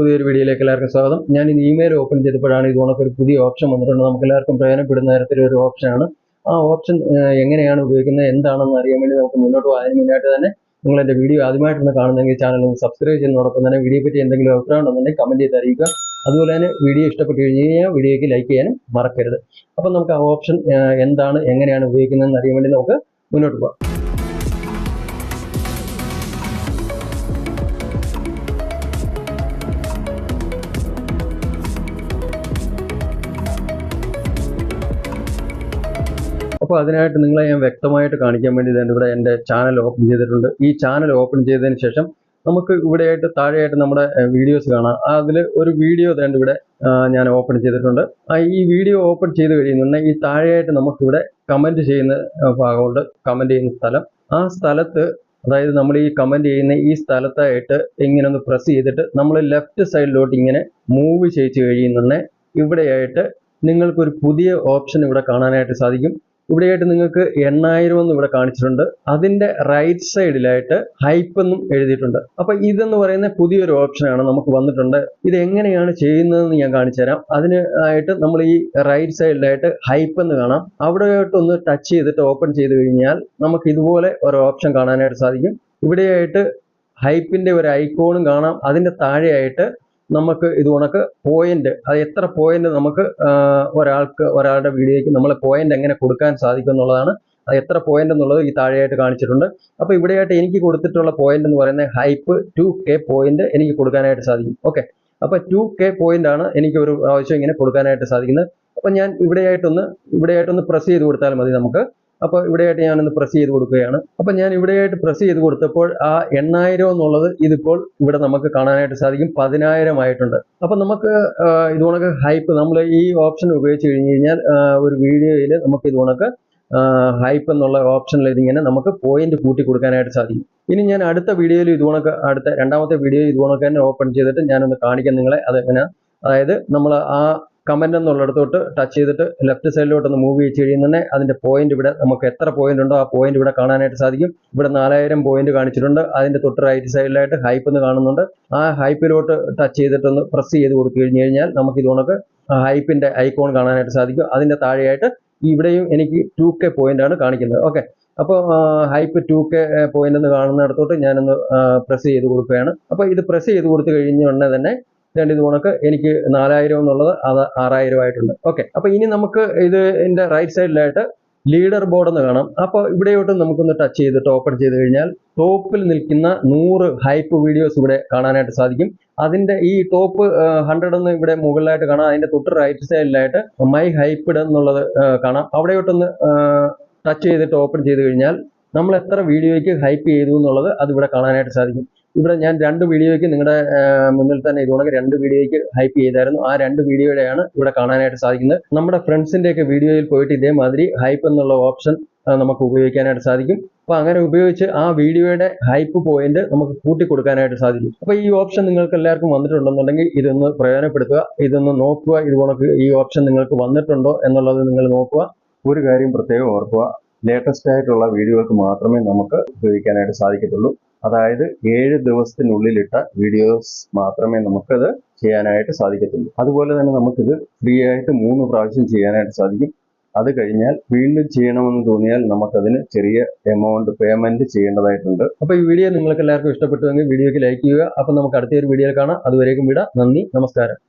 പുതിയൊരു വീഡിയോയിലേക്ക് എല്ലാവർക്കും സ്വാഗതം. ഞാൻ ഇന്ന് ഇമെയിൽ ഓപ്പൺ ചെയ്തപ്പോഴാണ് ഇത് കണക്ക് ഒരു പുതിയ ഓപ്ഷൻ വന്നിട്ടുണ്ട് നമുക്ക് എല്ലാവർക്കും പ്രയോജനപ്പെടുന്ന തരത്തിലൊരു ഓപ്ഷനാണ് ആ ഓപ്ഷൻ എങ്ങനെയാണ് ഉപയോഗിക്കുന്നത് എന്താണെന്ന് അറിയാൻ വേണ്ടി നമുക്ക് മുന്നോട്ട് പോകാൻ മുന്നായിട്ട് തന്നെ നിങ്ങൾ എന്റെ വീഡിയോ ആദ്യമായിട്ടൊന്ന് കാണുന്നെങ്കിൽ ചാനൽ ഒന്ന് സബ്സ്ക്രൈബ് ചെയ്യുന്നതോടൊപ്പം തന്നെ വീഡിയോ പറ്റി എന്തെങ്കിലും അഭിപ്രായം ഉണ്ടെന്നുണ്ടെങ്കിൽ കമന്റ് ചെയ്ത് അറിയിക്കുക. അതുപോലെ തന്നെ വീഡിയോ ഇഷ്ടപ്പെട്ട് കഴിഞ്ഞ് കഴിഞ്ഞാൽ വീഡിയോയ്ക്ക് ലൈക്ക് ചെയ്യാനും മറക്കരുത്. അപ്പം നമുക്ക് ആ ഓപ്ഷൻ എന്താണ് എങ്ങനെയാണ് ഉപയോഗിക്കുന്നതെന്ന് അറിയാൻ വേണ്ടി നമുക്ക് മുന്നോട്ട് പോകാം. അപ്പോൾ അതിനായിട്ട് നിങ്ങളെ ഞാൻ വ്യക്തമായിട്ട് കാണിക്കാൻ വേണ്ടി തന്നെ ഇവിടെ എന്റെ ചാനൽ ഓപ്പൺ ചെയ്തിട്ടുണ്ട്. ഈ ചാനൽ ഓപ്പൺ ചെയ്തതിന് ശേഷം നമുക്ക് ഇവിടെയായിട്ട് താഴെയായിട്ട് നമ്മുടെ വീഡിയോസ് കാണാം. അതിൽ ഒരു വീഡിയോ തന്നെ ഇവിടെ ഞാൻ ഓപ്പൺ ചെയ്തിട്ടുണ്ട്. ഈ വീഡിയോ ഓപ്പൺ ചെയ്ത് കഴിയുന്നുണ്ടെങ്കിൽ ഈ താഴെയായിട്ട് നമുക്കിവിടെ കമന്റ് ചെയ്യുന്ന ഭാഗമുണ്ട്. കമന്റ് ചെയ്യുന്ന സ്ഥലം. ആ സ്ഥലത്ത് അതായത് നമ്മൾ ഈ കമന്റ് ചെയ്യുന്ന ഈ സ്ഥലത്തായിട്ട് ഇങ്ങനെ ഒന്ന് പ്രസ് ചെയ്തിട്ട് നമ്മൾ ലെഫ്റ്റ് സൈഡിലോട്ട് ഇങ്ങനെ മൂവ് ചെയ്ത് കഴിയുന്നുണ്ടെങ്കിൽ ഇവിടെയായിട്ട് നിങ്ങൾക്കൊരു പുതിയ ഓപ്ഷൻ ഇവിടെ കാണാനായിട്ട് സാധിക്കും. ഇവിടെയായിട്ട് നിങ്ങൾക്ക് എണ്ണായിരം എന്ന് ഇവിടെ കാണിച്ചിട്ടുണ്ട്. അതിന്റെ റൈറ്റ് സൈഡിലായിട്ട് ഹൈപ്പ് എന്നും എഴുതിയിട്ടുണ്ട്. അപ്പൊ ഇതെന്ന് പറയുന്ന പുതിയൊരു ഓപ്ഷനാണ് നമുക്ക് വന്നിട്ടുണ്ട്. ഇത് എങ്ങനെയാണ് ചെയ്യുന്നതെന്ന് ഞാൻ കാണിച്ചുതരാം അതിന് ആയിട്ട് നമ്മൾ ഈ റൈറ്റ് സൈഡിലായിട്ട് ഹൈപ്പ് എന്ന് കാണാം. അവിടെയായിട്ടൊന്ന് ടച്ച് ചെയ്തിട്ട് ഓപ്പൺ ചെയ്ത് കഴിഞ്ഞാൽ നമുക്ക് ഇതുപോലെ ഒരു ഓപ്ഷൻ കാണാനായിട്ട് സാധിക്കും. ഇവിടെയായിട്ട് ഹൈപ്പിന്റെ ഒരു ഐക്കോണും കാണാം. അതിന്റെ താഴെയായിട്ട് നമുക്ക് ഇത് കണക്ക് പോയിന്റ് അത് എത്ര പോയിന്റ് നമുക്ക് ഒരാൾക്ക് ഒരാളുടെ വീഡിയോയ്ക്ക് നമ്മൾ പോയിന്റ് എങ്ങനെ കൊടുക്കാൻ സാധിക്കും എന്നുള്ളതാണ്. അത് എത്ര പോയിന്റ് എന്നുള്ളത് ഈ താഴെയായിട്ട് കാണിച്ചിട്ടുണ്ട്. അപ്പോൾ ഇവിടെയായിട്ട് എനിക്ക് കൊടുത്തിട്ടുള്ള പോയിന്റ് എന്ന് പറയുന്നത് ഹൈപ്പ് ടു കെ പോയിന്റ് എനിക്ക് കൊടുക്കാനായിട്ട് സാധിക്കും. ഓക്കെ അപ്പോൾ ടു കെ പോയിന്റ് ആണ് എനിക്ക് ഒരു പ്രാവശ്യം ഇങ്ങനെ കൊടുക്കാനായിട്ട് സാധിക്കുന്നത്. അപ്പോൾ ഞാൻ ഇവിടെയായിട്ടൊന്ന് ഇവിടെയായിട്ടൊന്ന് പ്രസ് ചെയ്ത് കൊടുത്താൽ മതി നമുക്ക്. അപ്പോൾ ഇവിടെയായിട്ട് ഞാനൊന്ന് പ്രസ് ചെയ്ത് കൊടുക്കുകയാണ്. അപ്പോൾ ഞാൻ ഇവിടെയായിട്ട് പ്രസ് ചെയ്ത് കൊടുത്തപ്പോൾ ആ എണ്ണായിരം എന്നുള്ളത് ഇതിപ്പോൾ ഇവിടെ നമുക്ക് കാണാനായിട്ട് സാധിക്കും. പതിനായിരം ആയിട്ടുണ്ട്. അപ്പോൾ നമുക്ക് ഇത് കണക്ക് ഹൈപ്പ് നമ്മൾ ഈ ഓപ്ഷൻ ഉപയോഗിച്ച് കഴിഞ്ഞ് കഴിഞ്ഞാൽ ഒരു വീഡിയോയിൽ നമുക്ക് ഇത് കണക്ക് ഹൈപ്പ് എന്നുള്ള ഓപ്ഷനിൽ ഇതിങ്ങനെ നമുക്ക് പോയിന്റ് കൂട്ടി കൊടുക്കാനായിട്ട് സാധിക്കും. ഇനി ഞാൻ അടുത്ത വീഡിയോയിൽ ഇത് കണക്ക് അടുത്ത രണ്ടാമത്തെ വീഡിയോ ഇത് കണക്ക് തന്നെ ഓപ്പൺ ചെയ്തിട്ട് ഞാനൊന്ന് കാണിക്കാം നിങ്ങളെ. അതെങ്ങനെ അതായത് നമ്മൾ ആ കമന്റ് എന്നുള്ളിടത്തോട്ട് ടച്ച് ചെയ്തിട്ട് ലെഫ്റ്റ് സൈഡിലോട്ട് ഒന്ന് മൂവ് ചെയ്ത് കഴിയുന്നതന്നെ അതിന്റെ പോയിന്റ് ഇവിടെ നമുക്ക് എത്ര പോയിന്റ് ഉണ്ടോ ആ പോയിന്റ് ഇവിടെ കാണാനായിട്ട് സാധിക്കും. ഇവിടെ നാലായിരം പോയിന്റ് കാണിച്ചിട്ടുണ്ട്. അതിന്റെ തൊട്ട് റൈറ്റ് സൈഡിലായിട്ട് ഹൈപ്പ് എന്ന് കാണുന്നുണ്ട്. ആ ഹൈപ്പിലോട്ട് ടച്ച് ചെയ്തിട്ടൊന്ന് പ്രസ് ചെയ്ത് കൊടുത്തു കഴിഞ്ഞ് കഴിഞ്ഞാൽ നമുക്ക് ഇത് ഹൈപ്പിന്റെ ഐക്കോൺ കാണാനായിട്ട് സാധിക്കും. അതിന്റെ താഴെയായിട്ട് ഇവിടെയും എനിക്ക് ടു കെ പോയിന്റ് ആണ് കാണിക്കുന്നത്. ഓക്കെ അപ്പോൾ ഹൈപ്പ് ടു കെ പോയിന്റ് എന്ന് കാണുന്നിടത്തോട്ട് ഞാനൊന്ന് പ്രസ് ചെയ്ത് കൊടുക്കുകയാണ്. അപ്പോൾ ഇത് പ്രസ് ചെയ്ത് കൊടുത്തു കഴിഞ്ഞ ഉടനെ തന്നെ രണ്ട് ഇത് കണക്ക് എനിക്ക് നാലായിരം എന്നുള്ളത് അത് ആറായിരം ആയിട്ടുണ്ട്. ഓക്കെ അപ്പൊ ഇനി നമുക്ക് ഇത് എന്റെ റൈറ്റ് സൈഡിലായിട്ട് ലീഡർ ബോർഡ് എന്ന് കാണാം. അപ്പോൾ ഇവിടെയോട്ട് നമുക്കൊന്ന് ടച്ച് ചെയ്തിട്ട് ഓപ്പൺ ചെയ്ത് കഴിഞ്ഞാൽ ടോപ്പിൽ നിൽക്കുന്ന നൂറ് ഹൈപ്പ് വീഡിയോസ് ഇവിടെ കാണാനായിട്ട് സാധിക്കും. അതിന്റെ ഈ ടോപ്പ് ഹൺഡ്രഡ് എന്ന് ഇവിടെ മുകളിലായിട്ട് കാണാം. അതിന്റെ തൊട്ട് റൈറ്റ് സൈഡിലായിട്ട് മൈ ഹൈപ്പിഡ് എന്നുള്ളത് കാണാം. അവിടെയോട്ടൊന്ന് ടച്ച് ചെയ്തിട്ട് ഓപ്പൺ ചെയ്ത് കഴിഞ്ഞാൽ നമ്മൾ എത്ര വീഡിയോയ്ക്ക് ഹൈപ്പ് ചെയ്തു എന്നുള്ളത് അത് ഇവിടെ കാണാനായിട്ട് സാധിക്കും. ഇവിടെ ഞാൻ രണ്ട് വീഡിയോയ്ക്ക് നിങ്ങളുടെ മുന്നിൽ തന്നെ ഇതുകൊണ്ട് രണ്ട് വീഡിയോയ്ക്ക് ഹൈപ്പ് ചെയ്തായിരുന്നു. ആ രണ്ട് വീഡിയോയുടെയാണ് ഇവിടെ കാണാനായിട്ട് സാധിക്കുന്നത്. നമ്മുടെ ഫ്രണ്ട്സിന്റെയൊക്കെ വീഡിയോയിൽ പോയിട്ട് ഇതേമാതിരി ഹൈപ്പ് എന്നുള്ള ഓപ്ഷൻ നമുക്ക് ഉപയോഗിക്കാനായിട്ട് സാധിക്കും. അപ്പൊ അങ്ങനെ ഉപയോഗിച്ച് ആ വീഡിയോയുടെ ഹൈപ്പ് പോയിന്റ് നമുക്ക് കൂട്ടി കൊടുക്കാനായിട്ട് സാധിക്കും. അപ്പൊ ഈ ഓപ്ഷൻ നിങ്ങൾക്ക് എല്ലാവർക്കും വന്നിട്ടുണ്ടെന്നുണ്ടെങ്കിൽ ഇതൊന്ന് പ്രയോജനപ്പെടുത്തുക. ഇതൊന്ന് നോക്കുക ഇത് ഈ ഓപ്ഷൻ നിങ്ങൾക്ക് വന്നിട്ടുണ്ടോ എന്നുള്ളത് നിങ്ങൾ നോക്കുക. ഒരു കാര്യം പ്രത്യേകം ഓർക്കുക. ലേറ്റസ്റ്റ് ആയിട്ടുള്ള വീഡിയോകൾക്ക് മാത്രമേ നമുക്ക് ഉപയോഗിക്കാനായിട്ട് സാധിക്കത്തുള്ളൂ. അതായത് ഏഴ് ദിവസത്തിനുള്ളിലിട്ട വീഡിയോസ് മാത്രമേ നമുക്കത് ചെയ്യാനായിട്ട് സാധിക്കത്തുള്ളൂ. അതുപോലെ തന്നെ നമുക്കിത് ഫ്രീ ആയിട്ട് മൂന്ന് പ്രാവശ്യം ചെയ്യാനായിട്ട് സാധിക്കും. അത് കഴിഞ്ഞാൽ വീണ്ടും ചെയ്യണമെന്ന് തോന്നിയാൽ നമുക്കതിന് ചെറിയ എമൗണ്ട് പേയ്മെന്റ് ചെയ്യേണ്ടതായിട്ടുണ്ട്. അപ്പോൾ ഈ വീഡിയോ നിങ്ങൾക്ക് എല്ലാവർക്കും ഇഷ്ടപ്പെട്ടുവെങ്കിൽ വീഡിയോക്ക് ലൈക്ക് ചെയ്യുക. അപ്പോൾ നമുക്ക് അടുത്ത ഒരു വീഡിയോയിൽ കാണാം. അതുവരേക്കും വിടാം. നന്ദി. നമസ്കാരം.